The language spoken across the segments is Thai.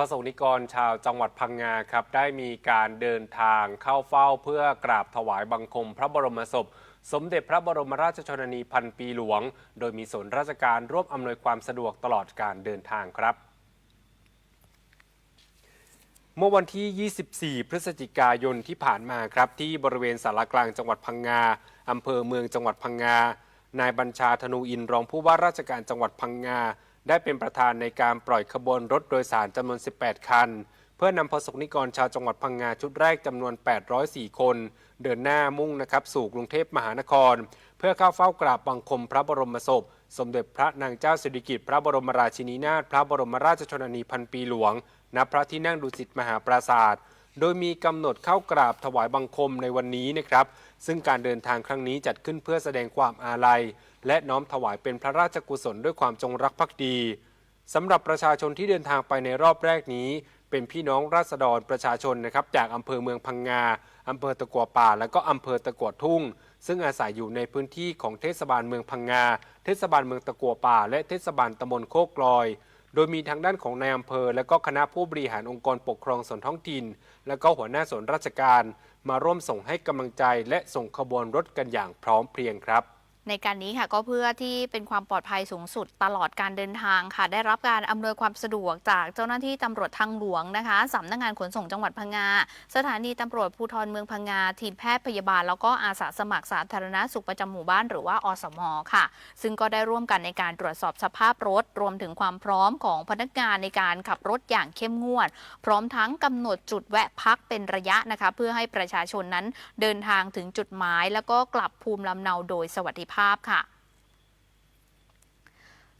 ระสงฆ์นิกรชาวจังหวัดพังงาครับได้มีการเดินทางเข้าเฝ้าเพื่อกราบถวายบังคมพระบรมศพ สมเด็จพระบรมราชชนนีพันปีหลวง โดยมีส่วนราชการร่วมอำนวยความสะดวกตลอดการเดินทางครับเมื่อวันที่ 24 พฤศจิกายนที่ผ่านมาครับ ที่บริเวณสารกลางจังหวัดพังงา อำเภอเมืองจังหวัดพังงา นายบัญชาธนูอินรองผู้ว่าราชการจังหวัดพังงา ได้เป็นประธานในการปล่อยขบวนรถโดยสารจำนวน 18 คัน เพื่อนำประสบนิกรชาวจังหวัดพังงาชุดแรกจำนวน 804 คน เดินหน้ามุ่งนะครับสู่กรุงเทพมหานคร เพื่อเข้าเฝ้ากราบบังคมพระบรมศพ สมเด็จพระนางเจ้าสิริกิติ์พระบรมราชินีนาถพระบรมราชชนนีพันปีหลวงณพระที่นั่งดุสิตมหาปราศาสตร์ โดยมีกำหนดเข้ากราบถวายบังคมในวันนี้นะครับ ซึ่งการเดินทางครั้งนี้จัดขึ้นเพื่อแสดงความอาลัย และน้อมถวายเป็นพระราชกุศลด้วยความจงรักภักดีสำหรับประชาชนที่เดินทางไปในรอบแรกนี้ เป็นพี่น้องราษฎรประชาชนนะครับจากอำเภอเมืองพังงาอำเภอตะกัวป่า และก็อำเภอตะกัวทุ่ง ซึ่งอาศัยอยู่ในพื้นที่ของเทศบาลเมืองพังงา เทศบาลเมืองตะกัวป่า และเทศบาลตำบลโคกลอย โดยมีทางด้านของนายอำเภอ และก็คณะผู้บริหารองค์กรปกครองส่วนท้องถิ่น และก็หัวหน้าส่วนราชการ มาร่วมส่งให้กำลังใจและส่งขบวนรถกันอย่างพร้อมเพรียงครับ ในการนี้ค่ะก็เพื่อที่เป็นความปลอดภัยสูงสุดตลอดการเดินทางค่ะ ได้รับการอำนวยความสะดวกจากเจ้าหน้าที่ตำรวจทางหลวงนะคะสำนักงานขนส่งจังหวัดพังงา สถานีตำรวจภูธรเมืองพังงา ทีมแพทย์พยาบาล แล้วก็อาสาสมัครสาธารณสุขประจำหมู่บ้านหรือว่าอสมค่ะ ซึ่งก็ได้ร่วมกันในการตรวจสอบสภาพรถ รวมถึงความพร้อมของพนักงานในการขับรถอย่างเข้มงวด พร้อมทั้งกำหนดจุดแวะพักเป็นระยะนะคะ เพื่อให้ประชาชนนั้นเดินทางถึงจุดหมาย แล้วก็กลับภูมิลำเนาโดยสวัสดิภาพค่ะ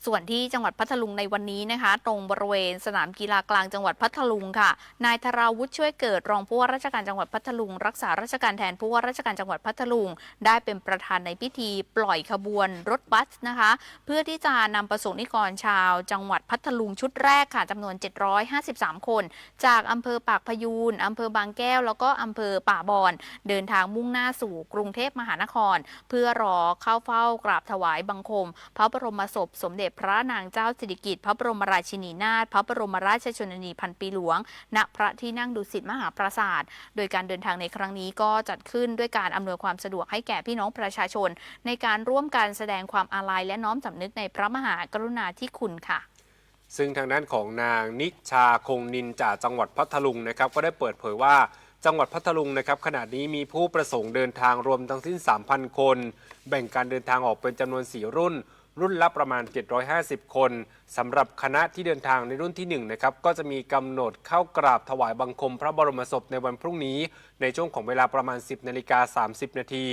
ส่วนที่จังหวัดพัทลุงในวันนี้นะคะ ตรงบริเวณสนามกีฬากลางจังหวัดพัทลุงค่ะ นายธราวุฒิช่วยเกิดรองผู้ว่าราชการจังหวัดพัทลุง รักษาราชการแทนผู้ว่าราชการจังหวัดพัทลุง ได้เป็นประธานในพิธีปล่อยขบวนรถบัสนะคะ เพื่อที่จะนำประสงค์นิกรชาว จังหวัดพัทลุงชุดแรกค่ะจำนวน 753 คน จากอำเภอปากพยูนอำเภอบางแก้ว แล้วก็อำเภอป่าบอนเดินทางมุ่งหน้าสู่กรุงเทพมหานคร เพื่อรอเข้าเฝ้ากราบถวายบังคม พระบรมศพสมเด็จจพระนางเจ้าสิริกิติ์พระบรมราชินีนาถพระบรมราชชนนีพันปีหลวง ณพระที่นั่งดุสิตมหาปราสาท โดยการเดินทางในครั้งนี้ก็จัดขึ้นด้วยการอำนวยความสะดวกให้แก่พี่น้องประชาชน ในการร่วมการแสดงความอาลัยและน้อมสำนึกในพระมหากรุณาธิคุณค่ะซึ่งทางด้านของนางนิชาคงนินจากจังหวัดพัทลุงนะครับ ก็ได้เปิดเผยว่าจังหวัดพัทลุงนะครับขณะนี้มีผู้ประสงค์เดินทางรวมทั้งสิ้น 3,000 คน แบ่งการเดินทางออกเป็นจำนวน 4 รุ่น รุ่นละประมาณ 750 คนสำหรับคณะที่เดินทางในรุ่นที่ 1 นะครับ ก็จะมีกำหนดเข้ากราบถวายบังคมพระบรมศพในวันพรุ่งนี้ ในช่วงของเวลาประมาณ 10นาฬิกา30 นาที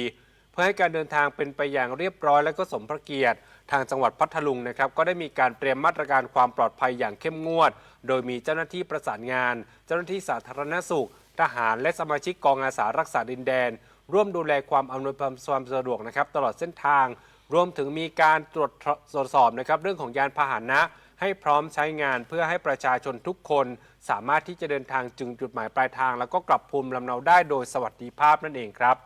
เพื่อให้การเดินทางเป็นไปอย่างเรียบร้อยและก็สมพระเกียรติ ทางจังหวัดพัทลุงนะครับ ก็ได้มีการเตรียมมาตรการความปลอดภัยอย่างเข้มงวด โดยมีเจ้าหน้าที่ประสานงาน เจ้าหน้าที่สาธารณสุข ทหารและสมาชิกกองอาสารักษาดินแดน ร่วมดูแลความอำนวยความสะดวกนะครับตลอดเส้นทาง รวมถึงมีการตรวจตรวจสอบนะครับเรื่องของยานพาหนะ ให้พร้อมใช้งานเพื่อให้ประชาชนทุกคน สามารถที่จะเดินทางจึงจุดหมายปลายทาง แล้วก็กลับภูมิลำเนาได้โดยสวัสดิภาพนั่นเองครับ